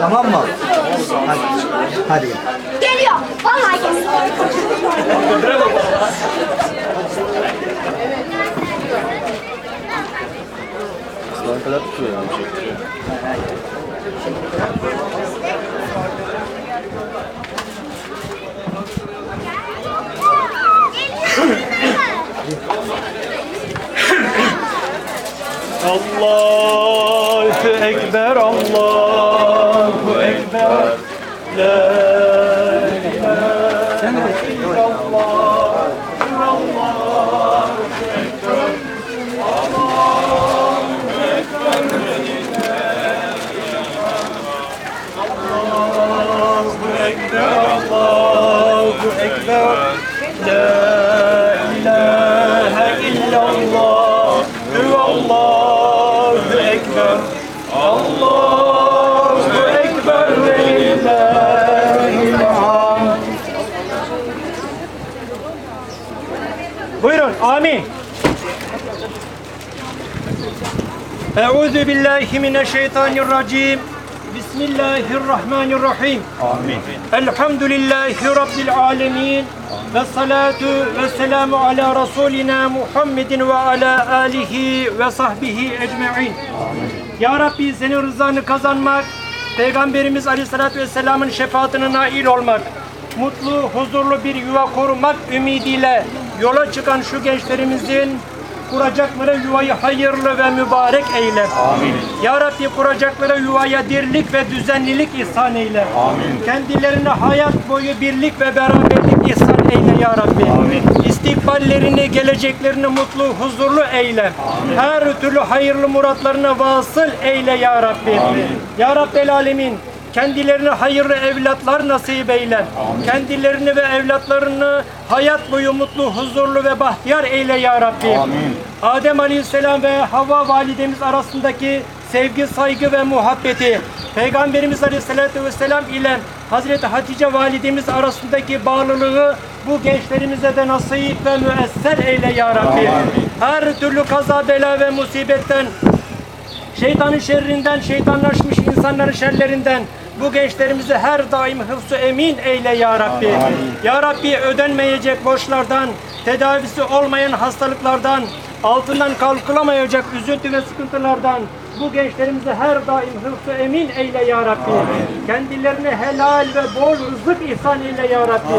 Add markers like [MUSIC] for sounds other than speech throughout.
Tamam mı? Hadi. Hadi gel. Geliyor. Vallahi geliyor. Aslan kadar tutuyor yani çektiriyor. [LAUGHS] Allahu Ekber, Allahu Ekber. La ilahe illallah. Allahu Ekber. Allahu Ekber, Allahu Ekber. La ilahe illallah. Allahu Ekber. Buyurun, amin. Euzu billahi mineşşeytanirracim. Bismillahirrahmanirrahim. Amin. Elhamdülillahi Rabbil alemin. Ve salatu ve selamu ala Resulina Muhammedin ve ala alihi ve sahbihi ecma'in. Ya Rabbi senin rızanı kazanmak, Peygamberimiz Aleyhisselatü Vesselam'ın şefaatine nail olmak, mutlu, huzurlu bir yuva kurmak ümidiyle yola çıkan şu gençlerimizin kuracakları yuvayı hayırlı ve mübarek eyle. Amin. Ya Rabbi kuracakları yuvaya dirlik ve düzenlilik ihsan eyle. Amin. Kendilerine hayat boyu birlik ve beraberlik ihsan eyle ya Rabbi. Amin. İstikballerini, geleceklerini mutlu, huzurlu eyle. Amin. Her türlü hayırlı muratlarına vasıl eyle ya Rabbi. Amin. Ya Rabbel Alemin. Kendilerine hayırlı evlatlar nasip eyle. Kendilerini ve evlatlarını hayat boyu mutlu, huzurlu ve bahtiyar eyle ya Rabbi. Adem Aleyhisselam ve Havva validemiz arasındaki sevgi, saygı ve muhabbeti, Peygamberimiz Aleyhisselatü Vesselam ile Hazreti Hatice validemiz arasındaki bağlılığı bu gençlerimize de nasip ve müesser eyle ya Rabbi. Her türlü kaza, bela ve musibetten Şeytanın şerrinden, şeytanlaşmış insanların şerlerinden bu gençlerimizi her daim hıfzu emin eyle ya Rabbi. Ya Rabbi ödenmeyecek borçlardan, tedavisi olmayan hastalıklardan, altından kalkılamayacak üzüntü ve sıkıntılardan bu gençlerimizi her daim hıfzu emin eyle ya Rabbi. Kendilerine helal ve bol rızık ihsan eyle ya Rabbi.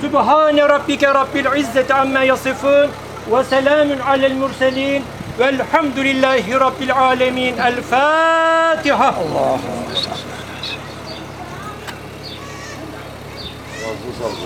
Sübhane Rabbike Rabbil İzzeti amma yasifun ve selamun alel murselin velhamdülillahi Rabbil alemin. El Fatiha. Sağ olun.